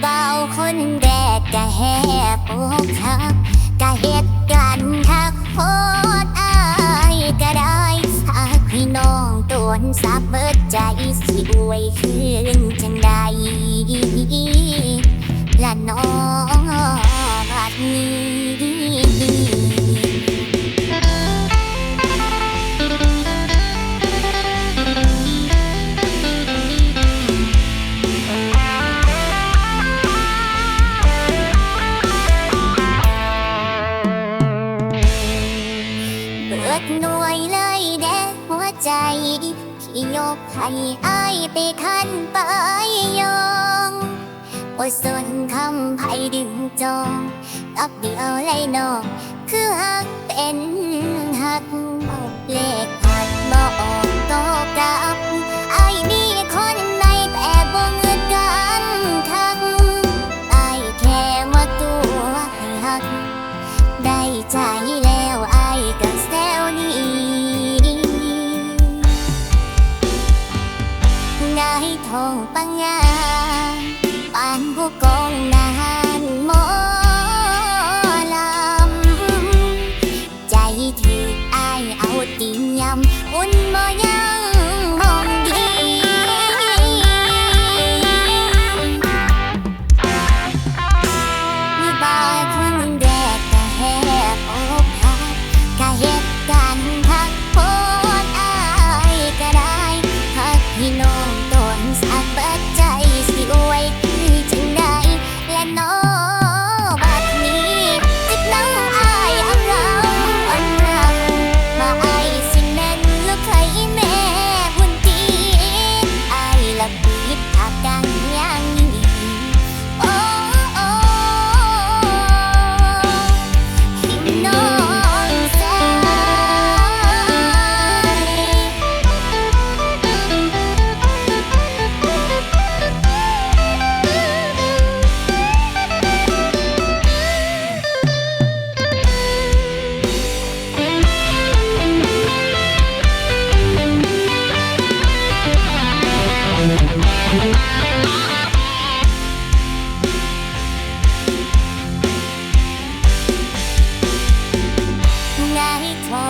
เบาคนแรกกะแห่ปกทักกะเหตุกันทักโพดอายกะได้สักพี่น้องตวนซับเบิดใจสิอวยคืนจังใดละน้องบัดนี้ ยกให้อายไปขันไปยองบ่สนคำไผดึงจองตับเดียวเลยน้องคือหักเป็นหัก ปานผู้กองนานหมอล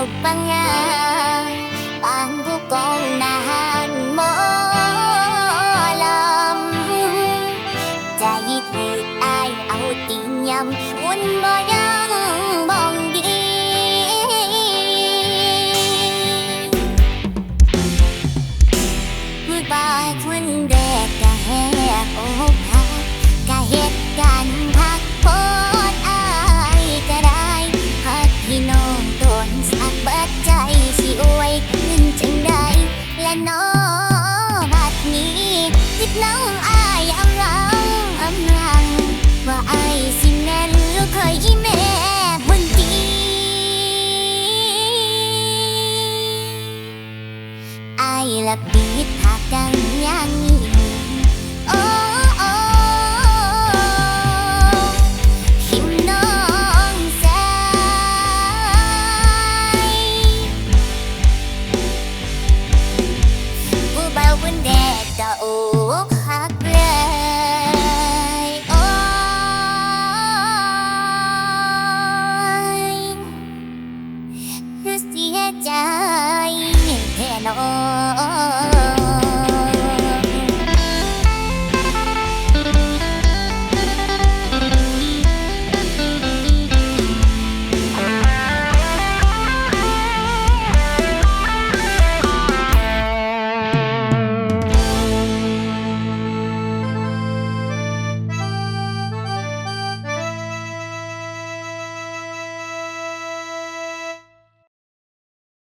ทบปังงานปางผู้กองนานหม สิอวยคืนจังใดและน้อบัดนี้จิตน้องอายอำลังอำลัง ว่าอายสิแน่นลูกเคยอีแม่บุญดีไอายละปิดผากัง 顔